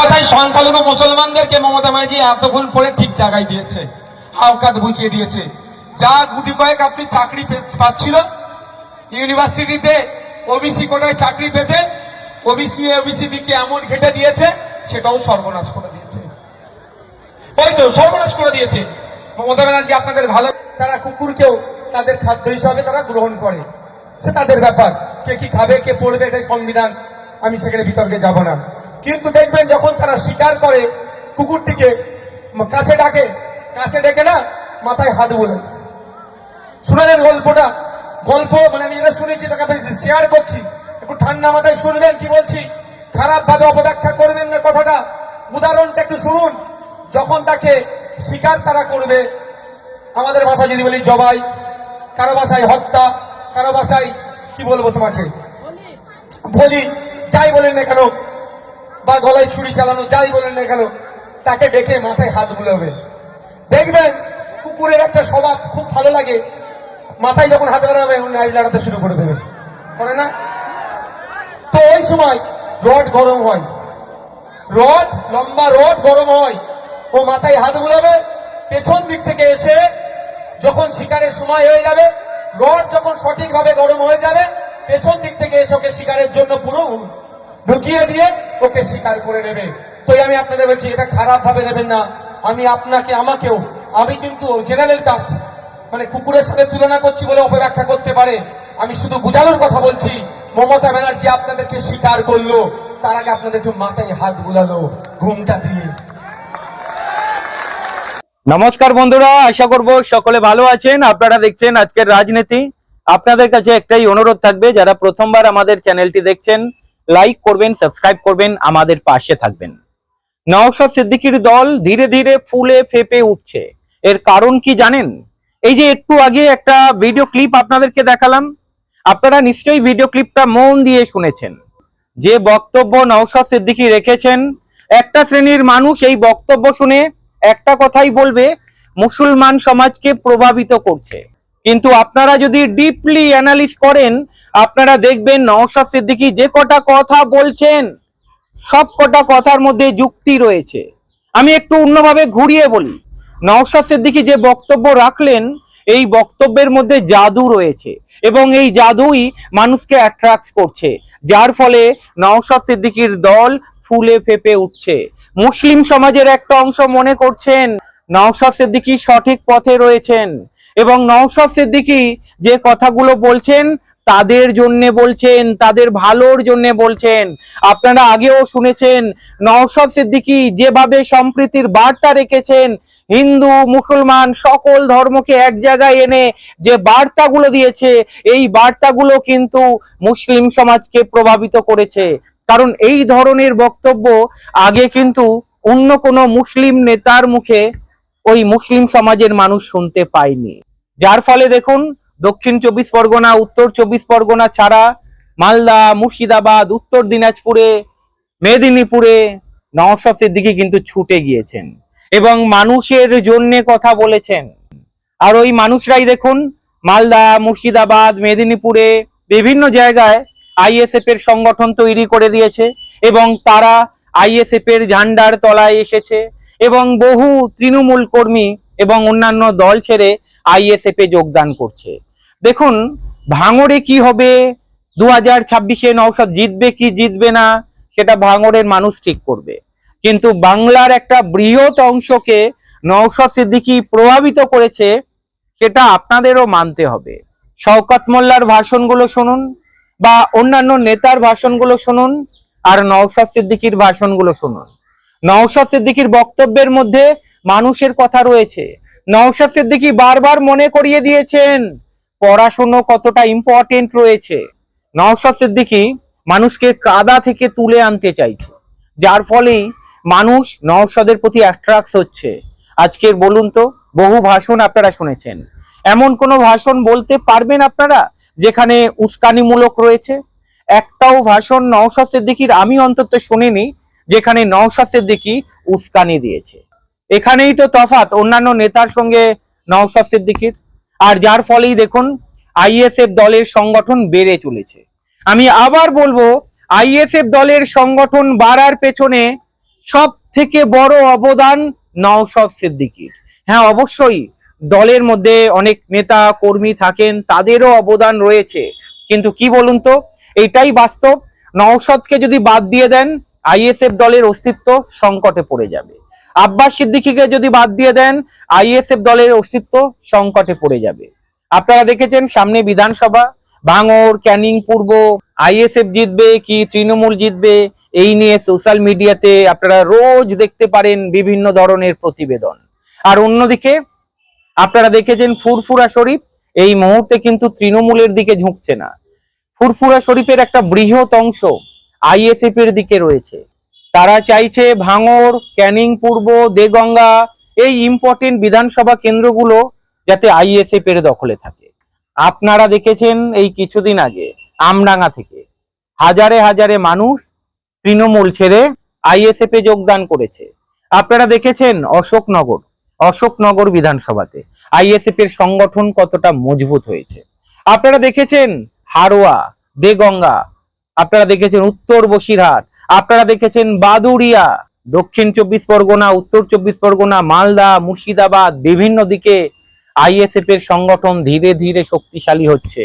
কথায় সংখ্যালঘু মুসলমানদেরকে মমতা ব্যানার্জি এত ভুল পরে ঠিক জায়গায় দিয়েছে, আওকাত বুঝিয়ে দিয়েছে। যা গুটি কয়েক আপনি চাকরি পাচ্ছিল, ইউনিভার্সিটিতে ওবিসি কোটায় চাকরি পেতে ওবিসি ওবিসি কে এমন ঘেটে দিয়েছে, সেটাও সর্বনাশ করে দিয়েছে। ওই তো, সর্বনাশ করে দিয়েছে। মমতা ব্যানার্জি আপনাদের ভালো, তারা কুকুরকেও তাদের খাদ্য হিসাবে তারা গ্রহণ করে। সে তাদের ব্যাপার, কে কি খাবে, কে পড়বে, এটাই সংবিধান। আমি সেখানে বিতর্কে যাব না। কিন্তু দেখবেন যখন তারা শিকার করে কুকুরটিকে কাছে ডাকে, কাছে ডেকে না, মাথায় হাত বলে। শুনেলেন গল্পটা? গল্প মানে আমি এটা শুনেছি, তাকে শেয়ার করছি। একটু ঠান্ডা মাথায় শুনবেন, কি বলছি? খারাপ ভাবে অপব্যাখ্যা করবেন না কথাটা। উদাহরণটা একটু শুনুন। যখন তাকে শিকার তারা করবে, আমাদের ভাষায় যদি বলি জবাই, কারও ভাষায় হত্যা, কারও ভাষায়, কি বলব তোমাকে? বলি যাই বলেন না কেন বা গলায় ছুরি চালানো, যাই বলেন না কেন, তাকে ডেকে মাথায় হাত বুলাবে। দেখবেন কুকুরের একটা স্বভাব খুব ভালো লাগে, মাথায় যখন হাত বাড়াবে নাইজ লাড়াতে শুরু করে দেবে। করে না? তো ওই সময় রড গরম হয়। রড, লম্বা রড গরম হয়। ও মাথায় হাত বুলাবে, পেছন দিক থেকে এসে যখন শিকারের সময় হয়ে যাবে, রড যখন সঠিকভাবে গরম হয়ে যাবে, পেছন দিক থেকে এসে ওকে শিকারের জন্য পুরো ঢুকিয়ে দিয়ে ওকে শিকার করে নেবে। তো আমি আপনাদের বলছি, এটা খারাপ ভাবে নেবেন না। আমি আপনাকে, আমাকেও, আমি কিন্তু জেনারেল কাস্ট মানে কুকুরের সাথে তুলনা করছি বলে অপব্যাখ্যা করতে পারে। আমি শুধু বোঝানোর কথা বলছি, মমতা ব্যানার্জি আপনাদেরকে স্বীকার করল, তার আগে আপনাদের একটু মাথায় হাত বুলালো, ঘুমটা দিয়ে। নমস্কার বন্ধুরা, আশা করব সকলে ভালো আছেন। আপনারা দেখছেন আজকের রাজনীতি। আপনাদের কাছে একটাই অনুরোধ থাকবে, যারা প্রথমবার আমাদের চ্যানেলটি দেখছেন লাইক করবেন সাবস্ক্রাইব করবেন, আমাদের পাশে থাকবেন। নওশাদ সিদ্দিকীর দল ধীরে ধীরে ফুলে ফেপে উঠছে। এর কারণ কি জানেন? এই যে একটু আগে একটা ভিডিও ক্লিপ আপনাদেরকে দেখালাম। আপনারা নিশ্চয়ই ভিডিও ক্লিপটা মন দিয়ে শুনেছেন। যে বক্তব্য নওশাদ সিদ্দিকী রেখেছেন, একটা শ্রেণির মানুষ এই বক্তব্য শুনে একটা কথাই বলবে, মুসলমান সমাজকে প্রভাবিত করছে। কিন্তু আপনারা যদি ডিপলি অ্যানালিস করেন, আপনারা দেখবেন নওশাদ সিদ্দিকি যে কটা কথা বলছেন, সব কটা কথার মধ্যে যুক্তি রয়েছে। আমি একটু অন্যভাবে ঘুরিয়ে বলি। নওশাদ সিদ্দিকী যে বক্তব্য রাখলেন, এই বক্তব্যের মধ্যে জাদু রয়েছে এবং এই জাদুই মানুষকে অ্যাট্রাক্ট করছে, যার ফলে নওশাদ সিদ্দিকীর দল ফুলে ফেপে উঠছে। মুসলিম সমাজের একটা অংশ মনে করছেন, নওশাদ সিদ্দিকী সঠিক পথে রয়েছেন। এবং নওশাদ সিদ্দিকী যে কথাগুলো বলছেন, তাদের জন্য বলছেন, তাদের ভালোর জন্য বলছেন। আপনারা আগেও শুনেছেন, নওশাদ সিদ্দিকী যেভাবে সম্প্রীতির বার্তা রেখেছেন, হিন্দু, মুসলমান, সকল ধর্মকে এক জায়গায় এনে যে বার্তাগুলো দিয়েছে, এই বার্তাগুলো কিন্তু মুসলিম সমাজকে প্রভাবিত করেছে। কারণ এই ধরনের বক্তব্য আগে কিন্তু অন্য কোনো মুসলিম নেতার মুখে ওই মুসলিম সমাজের মানুষ শুনতে পায়নি। যার ফলে দেখুন, দক্ষিণ চব্বিশ পরগনা, উত্তর চব্বিশ পরগনা ছাড়া মালদা, মুর্শিদাবাদ, উত্তর দিনাজপুরে, মেদিনীপুরে নওশাদ সিদ্দিকী কিন্তু ছুটে গিয়েছেন এবং মানুষের জন্য কথা বলেছেন। আর ওই মানুষরাই দেখুন, মালদা, মুর্শিদাবাদ, মেদিনীপুরে বিভিন্ন জায়গায় আইএসএফ এর সংগঠন তৈরি করে দিয়েছে এবং তারা আইএসএফ এর ঝান্ডার তলায় এসেছে। এবং বহু তৃণমূল কর্মী এবং অন্যান্য দল ছেড়ে আইএসএফ এ যোগদান করছে। দেখুন, ভাঙড়ে কি হবে? দু হাজার ছাব্বিশে নৌসাদ জিতবে কি জিতবে না, সেটা ভাঙড়ের মানুষ ঠিক করবে। কিন্তু বাংলার একটা বৃহৎ অংশকে নৌসাদ সিদ্দিকী প্রভাবিত করেছে, সেটা আপনাদেরও মানতে হবে। শওকত মোল্লার ভাষণগুলো শুনুন বা অন্যান্য নেতার ভাষণগুলো শুনুন আর নওশাদ সিদ্দিকীর ভাষণগুলো শুনুন। নওশাদ সিদ্দিকীর বক্তব্যের মধ্যে মানুষের কথা রয়েছে। নওশাদ সিদ্দিকী বারবার মনে করিয়ে দিয়েছেন, পড়াশুনো কতটা ইম্পর্টেন্ট রয়েছে। নওশাদ সিদ্দিকী মানুষকে কাদা থেকে তুলে আনতে চাইছে, যার ফলেই মানুষ নওশাদের প্রতি অ্যাট্রাক্ট হচ্ছে। আজকের বলুন তো, বহু ভাষণ আপনারা শুনেছেন। এমন কোনো ভাষণ বলতে পারবেন আপনারা, যেখানে উস্কানিমূলক রয়েছে? একটাও ভাষণ নওশাদ সিদ্দিকীর আমি অন্তত শুনিনি যেখানে নওশাদ সিদ্দিকী উস্কানি দিয়েছে। এখানেই তো তফাৎ, অন্যান্য নেতার সঙ্গে নওশাদ সিদ্দিকীর আর যার ফলেই দেখুন, আইএসএফ দলের সংগঠন বেড়ে চলেছে। আমি আবার বলব, আইএসএফ দলের সংগঠন বাড়ার পেছনে সব থেকে বড় অবদান নওশাদ সিদ্দিকীর হ্যাঁ অবশ্যই দলের মধ্যে অনেক নেতা, কর্মী থাকেন, তাদেরও অবদান রয়েছে। কিন্তু কি বলুন তো এটাই বাস্তব। নওশাদকে যদি বাদ দিয়ে দেন আইএসএফ দলের অস্তিত্ব সংকটে পড়ে যাবে। আব্বাস সিদ্দিকীকে যদি বাদ দিয়ে দেন, আইএসএফ দলের অস্তিত্ব সংকটে পড়ে যাবে। আপনারা দেখেছেন, সামনে বিধানসভা ভাঙর ক্যানিং পূর্ব, আইএসএফ জিতবে কি, তৃণমূল জিতবে, এই নিয়ে সোশ্যাল মিডিয়াতে আপনারা রোজ দেখতে পারেন বিভিন্ন ধরনের প্রতিবেদন। আর অন্যদিকে, আপনারা দেখেছেন ফুরফুরা শরীফ, এই মুহূর্তে কিন্তু তৃণমূলের দিকে ঝুঁকছে না। ফুরফুরা শরীফের একটা বৃহৎ অংশ আইএসএফ এর দিকে রয়েছে। তারা চাইছে ভাঙর ক্যানিং, পূর্ব, দেগঙ্গা এই ইম্পর্টেন্ট বিধানসভা কেন্দ্রগুলো যাতে আইএসএফ এর দখলে থাকে। আপনারা দেখেছেন এই কিছুদিন আগে আমডাঙ্গা থেকে হাজারে হাজারে মানুষ তৃণমূল ছেড়ে আইএসএফ এ যোগদান করেছে। আপনারা দেখেছেন অশোকনগর অশোকনগর বিধানসভাতে আইএসএফ এর সংগঠন কতটা মজবুত হয়েছে। আপনারা দেখেছেন হারোয়া দেগঙ্গা আপনারা দেখেছেন উত্তর বসিরহাট, আপনারা দেখেছেন বাদুড়িয়া, দক্ষিণ চব্বিশ পরগনা, উত্তর চব্বিশ পরগনা, মালদা, মুর্শিদাবাদ, বিভিন্ন দিকে আইএসএফ এর সংগঠন ধীরে ধীরে শক্তিশালী হচ্ছে।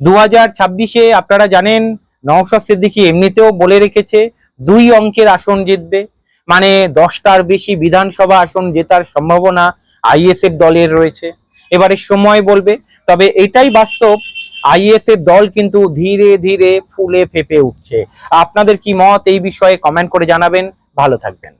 দু হাজার ছাব্বিশে আপনারা জানেন, নওশাদ সিদ্দিকী এমনিতেও বলে রেখেছে, দুই অঙ্কের আসন জিতবে। মানে দশটার বেশি বিধানসভা আসন জেতার সম্ভাবনা আইএসএফ দলের রয়েছে। এবারে সময় বলবে, তবে এটাই বাস্তব আইএসএফ দল কিন্তু ধীরে ধীরে ফুলে ফেপে উঠছে। আপনাদের কি মত এই বিষয়ে কমেন্ট করে জানাবেন। ভালো থাকবেন।